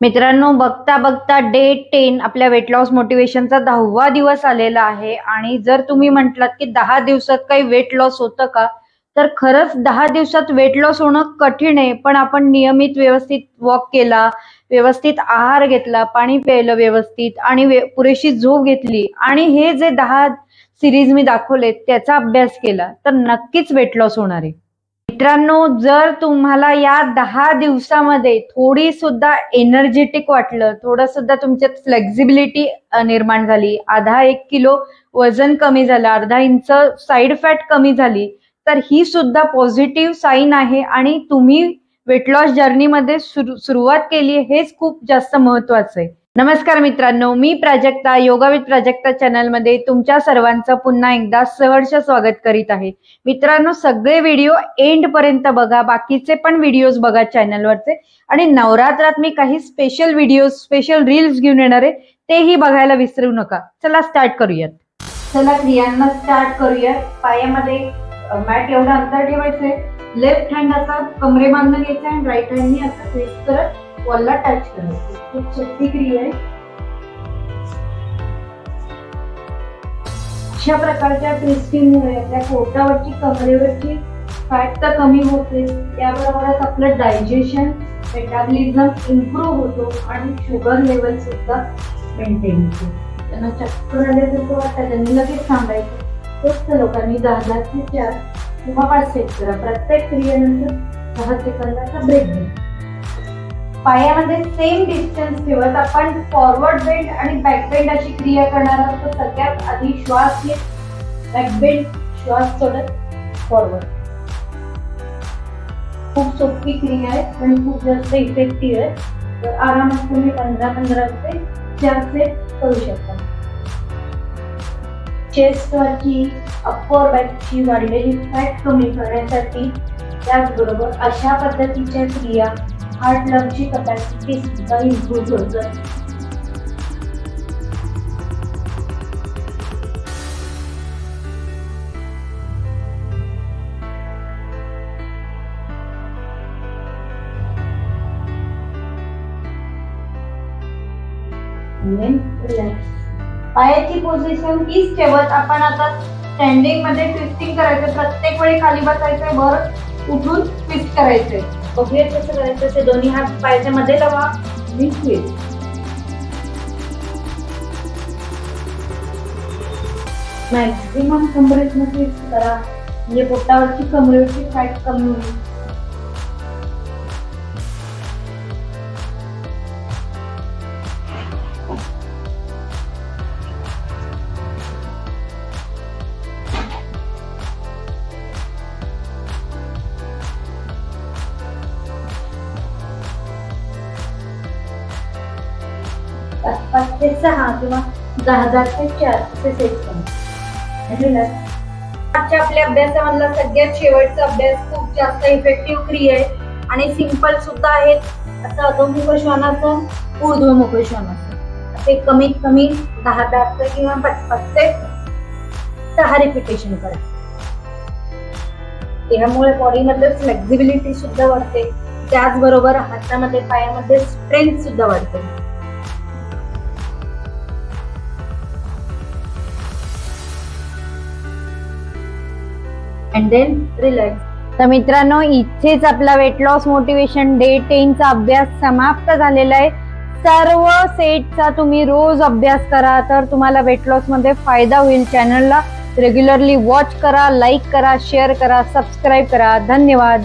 मित्रांनो बघता बघता डे टेन आपल्या वेट लॉस मोटिवेशनचा दहावा दिवस आलेला आहे. आणि जर तुम्ही म्हटलात की दहा दिवसात काही वेट लॉस होतं का? तर खरंच दहा दिवसात वेट लॉस होणं कठीण आहे. पण आपण नियमित व्यवस्थित वॉक केला व्यवस्थित आहार घेतला पाणी प्यायलं व्यवस्थित आणि पुरेशी झोप घेतली आणि हे जे दहा सिरीज मी दाखवले त्याचा अभ्यास केला तर नक्कीच वेट लॉस होणार आहे. मित्रांनो जर तुम्हाला या दहा दिवसामध्ये थोडी सुद्धा एनर्जेटिक वाटलं थोडं सुद्धा तुमच्यात फ्लेक्झिबिलिटी निर्माण झाली आधा एक किलो वजन कमी झालं अर्धा इंच साईड फॅट कमी झाली तर ही सुद्धा पॉझिटिव्ह साईन आहे आणि तुम्ही वेट लॉस जर्नीमध्ये सुरू सुरुवात केली हेच खूप जास्त महत्वाचं आहे. नमस्कार मित्रांनो मी प्राजक्ता योगाविद प्राजक्ता प्राजक्ता चॅनलमध्ये तुमच्या सर्वांचं पुन्हा एकदा सहर्ष स्वागत करीत आहे. मित्रांनो सगळे व्हिडिओ एंड पर्यंत बघा बाकीचे पण व्हिडिओज बघा चॅनलवरचे. आणि नवरात्रात मी काही स्पेशल व्हिडिओ स्पेशल रील्स घेऊन येणार आहे तेही बघायला विसरू नका. चला स्टार्ट करूयात. चला क्रियांना स्टार्ट करूयात. पायामध्ये मॅट एवढं अंतर ठेवायचंय. लेफ्ट हँड असा कमरेबांधून घ्यायचा आणि राईट हँडनी असं करत वॉलला टच करायचं खूप सोपी क्रिया आहे. अशा प्रकारच्या ट्विस्टिंगमुळे आपल्या पोटावरची कमरेवरची फॅट तर कमी होते. त्याबरोबरच आपलं डायजेशन मेटाबॉलिझम इम्प्रूव्ह होतो आणि शुगर लेवल सुद्धा मेंटेन होतो. त्यांना चक्कर आल्यासारखं वाटतं त्यांनी लगेच थांबायचं स्वस्त लोकांनी दहा दहा ते चार किंवा पाच सेट करा. प्रत्येक क्रियेनंतर दहा सेकंदाचा ब्रेक घ्या. पायामध्ये सेम डिस्टन्स ठेवत आपण फॉरवर्ड बेंड आणि बॅक बेंड अशी क्रिया करणार असतो तर सगळ्यात आधी श्वास घेत बॅक बेंड श्वास सोडत फॉरवर्ड खूप सोपी क्रिया आहे पण खूप जास्त इफेक्टिव्ह आहे. तर आरामात तुम्ही पंधरा पंधरा ते चार सेट करू शकता. चेस्टवरची अप्पर बॅकची वाढलेली फॅट कमी करण्यासाठी त्याचबरोबर अशा पद्धतीच्या क्रिया हार्ट लंगची कपॅसिटी सुद्धा इम्प्रूव्ह होतं पायाची पोझिशन हीच ठेवत आपण आता स्टँडिंगमध्ये ट्विस्टिंग करायचं प्रत्येक वेळी खाली बसायचंय वर उठून ट्विस्ट करायचंय. बघूया कसं करायचं. ते दोन्ही हात पायाच्या मध्ये लावा. मीच ट्विस्ट मॅक्झिमम कमरेतनं ट्विस्ट करा. म्हणजे पोटावरची कमरेवरची फॅट कमी होईल. पाच ते सहा किंवा दहा हजार ते चार असे सेट करा. आजच्या आपल्या अभ्यासामधला सगळ्यात शेवटचा अभ्यास खूप जास्त इफेक्टिव्ह क्रिया आहे. आणि सिंपल सुद्धा आहेत. असं अधोमुख श्वानाचं ऊर्ध्वमुख श्वानाचं. असे कमीत कमी दहा दहा किंवा पाच पाच ते सहा रिपिटेशन करा. त्यामुळे बॉडीमध्ये फ्लेक्झिबिलिटी सुद्धा वाढते. त्याचबरोबर हातामध्ये पायामध्ये स्ट्रेंथ सुद्धा वाढते. अँड देन रिलॅक्स तर मित्रांनो इथेच आपला वेट लॉस मोटिवेशन डे टेनचा अभ्यास समाप्त झालेला आहे. सर्व सेटचा तुम्ही रोज अभ्यास करा तर तुम्हाला वेट लॉसमध्ये फायदा होईल चॅनलला रेग्युलरली वॉच करा लाईक करा शेअर करा सबस्क्राईब करा. धन्यवाद.